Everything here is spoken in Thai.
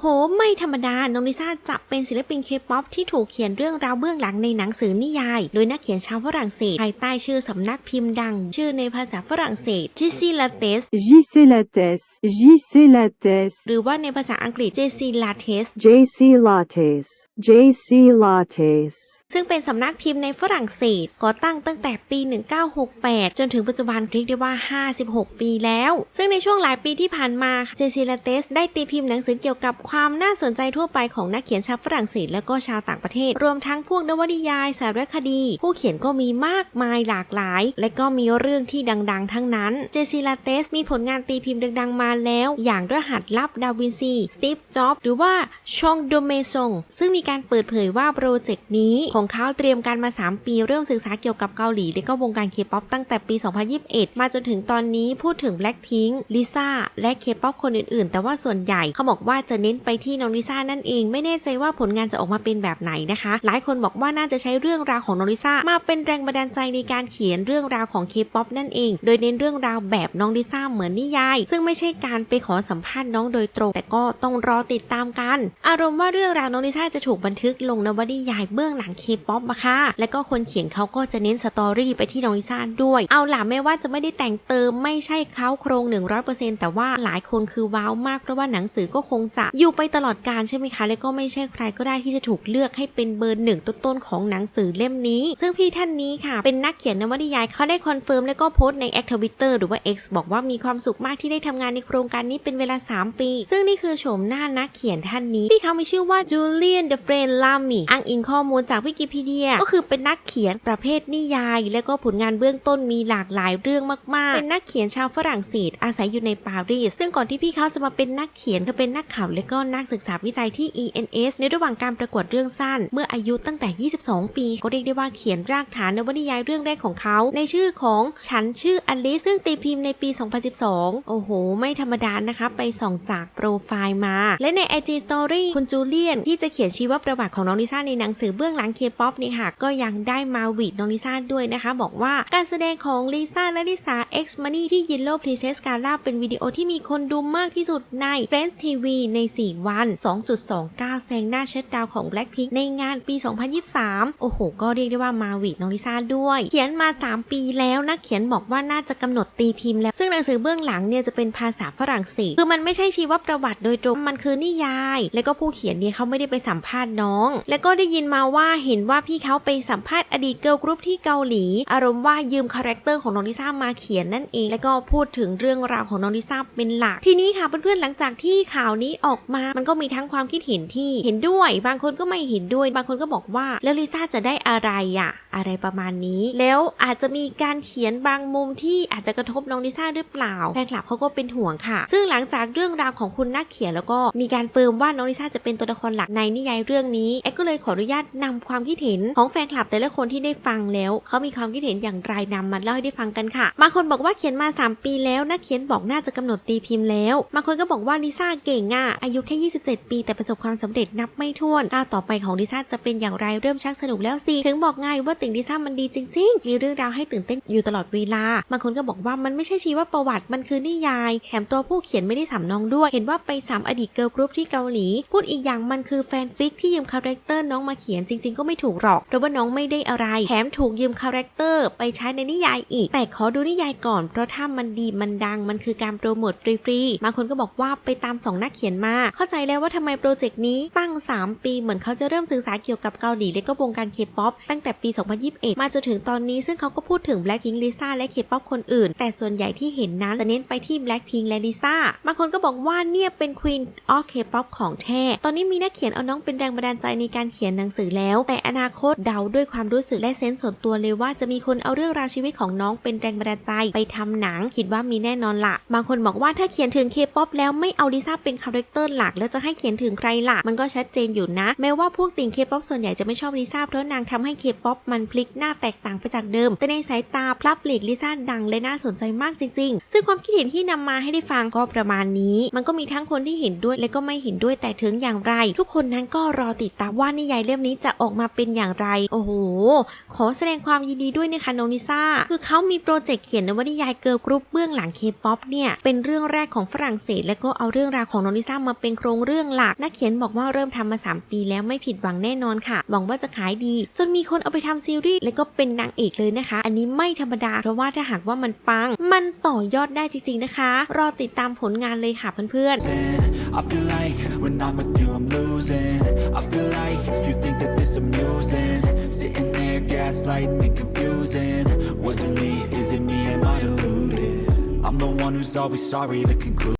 โห ไม่ธรรมดา น้องลิซ่าจะเป็นศิลปินเคป๊อปที่ถูกเขียนเรื่องราวเบื้องหลังในหนังสือนิยาย โดยนักเขียนชาวฝรั่งเศสภายใต้ชื่อสำนักพิมพ์ดัง ชื่อในภาษาฝรั่งเศสจิซิลาเตส JC Lattes, JC Lattes, หรือว่าในภาษาอังกฤษเจซิลาเทส JC Lattes, JC Lattes. ซึ่งเป็นสำนักพิมพ์ในฝรั่งเศสก่อตั้งตั้งแต่ปี 1968 จนถึงปัจจุบันเรียกได้ว่า 56 ปีแล้ว ซึ่งในช่วงหลายปีที่ผ่านมาเจซิลาเตสได้ตีพิมพ์หนังสือเกี่ยวกับความน่าสนใจทั่วไปของนักเขียนชาวฝรั่งเศสและก็ชาวต่างประเทศ รวมทั้งพวกนวนิยาย สารคดี ผู้เขียนก็มีมากมายหลากหลาย และก็มีเรื่องที่ดังๆ ทั้งนั้น เจซิลาเตสมีผลงานตีพิมพ์ดังๆ มาแล้ว อย่างรหัสลับดาวินซีสตีฟจ็อบหรือว่าชองโดเมซงซึ่งมีการเปิดเผยว่าโปรเจกต์นี้ของเขาเตรียมการมา 3 ปีเริ่มศึกษาเกี่ยวกับเกาหลีและก็วงการเคป๊อปตั้งแต่ปี 2021 มาจนถึงตอนนี้พูดถึง Blackpink ลิซ่าและเคป๊อปคนอื่นๆ แต่ว่าส่วนใหญ่เขาบอกว่าจะเน้นไปที่น้องลิซ่านั่นเอง ไม่แน่ใจว่าผลงานจะออกมาเป็นแบบไหนนะคะ หลายคนบอกว่าน่าจะใช้เรื่องราวของน้องลิซ่ามาเป็นแรงบันดาลใจในการเขียนเรื่องราวของเคป๊อปนั่นเอง โดยเน้นเรื่องราวแบบน้องลิซ่าเหมือนนิยาย ซึ่งไม่ใช่การไปขอสัมภาษณ์น้องโดยตรง แต่ก็ต้องรอติดตามกัน อารมณ์ว่าเรื่องราวน้องลิซ่าจะถูกบันทึกลงนวนิยายเบื้องหลังเคป๊อปมาค่ะและก็คนเขียนเขาก็จะเน้นสตอรี่ไปที่น้องลิซ่าด้วย เอาล่ะแม้ว่าจะไม่ได้แต่งเติมไม่ใช่เขาโครง 100%แต่ว่าหลายคนคือว้าวมากเพราะว่าหนังสือก็คงจะอยู่ไปตลอดการใช่ไหมคะ และก็ไม่ใช่ใครก็ได้ที่จะถูกเลือกให้เป็นเบอร์หนึ่งต้นๆของหนังสือเล่มนี้ ซึ่งพี่ท่านนี้ค่ะ เป็นนักเขียนนวนิยายเขาได้คอนเฟิร์มและก็โพสต์ในแอคทวิตเตอร์หรือว่า X บอกว่ามีความสุขมากที่ได้ทำงานในโครงการนี้เป็นเวลา 3 ปี ซึ่งนี่คือโฉมหน้านักเขียนท่านนี้ พี่เขามีชื่อว่าจูเลียนเดฟเฟรนลามีอ้างอิงข้อมูลจากวิกิพีเดีย ก็คือเป็นนักเขียนประเภทนิยาย และก็ผลงานเบื้องต้นมีหลากหลายเรื่องมากๆ เป็นนักเขียนชาวฝรั่งเศสอาศัยอยู่ในปารีสซึ่งก่อนที่พี่เขาจะมาเป็นนักเขียนก็เป็นนักข่าวและก็นักศึกษาวิจัยที่ ENS ในระหว่างการประกวดเรื่องสั้น เมื่ออายุตั้งแต่ 22 ปี ก็เรียกได้ว่าเขียนรากฐานนวนิยายเรื่องแรกของเขา ในชื่อของฉันชื่ออลิซซึ่งตีพิมพ์ในปี 2012 โอ้โห ไม่ธรรมดานะคะ ไปส่องจากโปรไฟล์มา และใน IG Story คุณจูเลียน ที่จะเขียนชีวประวัติของน้องลิซ่าในหนังสือเบื้องหลังเคป๊อปนี่ค่ะก็ยังได้มาวีดน้องลิซ่าด้วยนะคะ บอกว่าการแสดงของลิซ่าและลิซ่า X Money ที่ Yellow Princess Gala เป็นวิดีโอที่มีคนดูมากที่สุดใน Friends TV ใน4วัน 2.29 แซงหน้าเช็ดดาวของ Blackpink ในงานปี 2023 โอ้โห ก็เรียกได้ว่ามาวีดน้องลิซ่าด้วย เขียนมา 3 ปีแล้วนักเขียนบอกว่าน่าจะกำหนดตีพิมพ์แล้ว ซึ่งหนังสือเบื้องหลังเนี่ยจะเป็นภาษาฝรั่งเศส คือมันไม่ใช่ชีวประวัติโดยตรง มันคือนิยาย และก็ผู้เขียนเนี่ยเขาไม่ได้ไปสัมภาษณ์น้อง และก็ได้ยินมาว่าเห็นว่าพี่เขาไปสัมภาษณ์อดีตเกิร์ลกรุ๊ปที่เกาหลี อารมณ์ว่ายืมคาแรคเตอร์ของน้องลิซ่ามาเขียนนั่นเอง แล้วก็พูดถึงเรื่องราวของน้องลิซ่าเป็นหลัก ทีนี้ค่ะเพื่อนๆหลังจากที่ข่าวนี้ออกมามันก็มีทั้งความคิดเห็นที่เห็นด้วย บางคนก็ไม่เห็นด้วย บางคนก็บอกว่าแล้วลิซ่าจะได้อะไรอะอะไรประมาณนี้ แล้วอาจจะมีการเขียนบางมุมที่อาจจะกระทบน้องลิซ่าหรือเปล่าแฟนคลับเขาก็เป็นห่วงค่ะ ซึ่งหลังจากเรื่องราวของคุณนักเขียนแล้วก็มีการเฟิร์มว่าน้องลิซ่าจะเป็นตัวละครหลักในนิยายเรื่องนี้แอดก็เลยขออนุญาตนำความคิดเห็นของแฟนคลับแต่ละคนที่ได้ฟังแล้วเขามีความคิดเห็นอย่างไรนำมาเล่าให้ได้ฟังกันค่ะบางคนบอกว่าเขียนมา 3 ปีแล้วนักเขียนบอกน่าจะกำหนดตีพิมพ์แล้วบางคนก็บอกว่าลิซ่าเก่งอะอายุแค่ 27 ปี แต่ประสบความสำเร็จนับไม่ถ้วนก้าวต่อไปของลิซ่าจะเป็นอย่างไรเริ่มชักสนุกแล้วสิถึงบอกง่ายว่าติ่งลิซ่ามันดีจริง ๆ มีเรื่องราวให้ตื่นเต้นอยู่ตลอดเวลาบางคนก็บอกว่ามันไม่ใช่ชีวประวัติมันคือนิยายแถมตัวผู้เขียนไม่ได้สำนองด้วย เห็นว่าไปสามอดีตเกิร์ลกรุ๊ปที่เกาหลี พูดอีกอย่างมันคือแฟนฟิกที่ยืมคาแรคเตอร์น้องมาเขียนจริง ๆ ก็ไม่ถูกหรอกเพราะว่าน้องไม่ได้อะไรแถมถูกยืมคาแรคเตอร์ไปใช้ในนิยายอีก แต่ขอดูนิยายก่อนเพราะถ้ามันดีมันดังมันคือการโปรโมทฟรีๆบางคนก็บอกว่าไปตามสองนักเขียนมาเข้าใจแล้วว่าทำไมโปรเจกต์นี้ตั้ง 3 ปีเหมือนเขาจะเริ่มศึกษาเกี่ยวกับเกาหลีและก็วงการเคป๊อปตั้งแต่ปี 2021 มาจนถึงตอนนี้ซึ่งเขาก็พูดถึง Blackpink Lisa และเคป๊อปคนอื่น แต่ส่วนใหญ่ที่เห็นนั้นจะเน้นไปที่ Blackpink และ Lisa บางคนก็บอกว่าเนี่ยเป็น Queen of K-pop ของแท้ ตอนนี้มีนักเขียนเอาน้องเป็นแรงบันดาลใจในการเขียนหนังสือแล้ว แต่อนาคตเดาด้วยความรู้สึกและเซนส์ส่วนตัวเลยว่าจะมีคนเอาเรื่องราวชีวิตของน้องเป็นแรงบันดาลใจไปทำหนัง คิดว่ามีแน่นอนละบางคนบอกว่าถ้าเขียนถึง K-pop แล้วไม่เอาลิซ่าเป็นคาแรคเตอร์หลัก แล้วจะให้เขียนถึงใครล่ะ มันก็ชัดเจนอยู่นะ แม้ว่าพวกติ่ง K-pop ส่วนใหญ่จะไม่ชอบลิซ่าเพราะนางทำให้ K-pop มันพลิกหน้าแตกต่างไปจากเดิม แต่ในสายตาพลับหลีกลิซ่าดังและน่าสนใจมากจริง ๆ ซึ่งความคิดเห็นที่นำมาให้ได้ฟังก็ประมาณนี้ มันก็มีทั้งคนที่เห็นด้วยและก็ไม่เห็นด้วยแต่ถึงอย่างไร ทุกคนนั้นก็รอติดตามว่านิยายเล่มนี้จะออกมาเป็นอย่างไร โอ้โห ขอแสดงความยินดีด้วยนะคะน้องลิซ่า คือเขามีโปรเจกต์เขียนนวนิยายเกิร์ลกรุ๊ปเบื้องหลังเคป๊อปเนี่ย เป็นเรื่องแรกของฝรั่งเศส และก็เอาเรื่องราวของน้องลิซ่ามาเป็นเป็นโครงเรื่องหลักนักเขียนบอกว่าเริ่มทำมา 3 ปีแล้วไม่ผิดหวังแน่นอนค่ะหวังว่าจะขายดี จนมีคนเอาไปทำซีรีส์และก็เป็นนางเอกเลยนะคะ อันนี้ไม่ธรรมดา เพราะว่าถ้าหากว่ามันปัง มันต่อยอดได้จริง ๆนะคะ รอติดตามผลงานเลยค่ะเพื่อนๆ I feel like when I'm with you I'm losing I feel like you think that this amusing Sitting there gaslighting and confusing Was it me, is it me, am I deluded I'm the one who's always sorry, the conclusion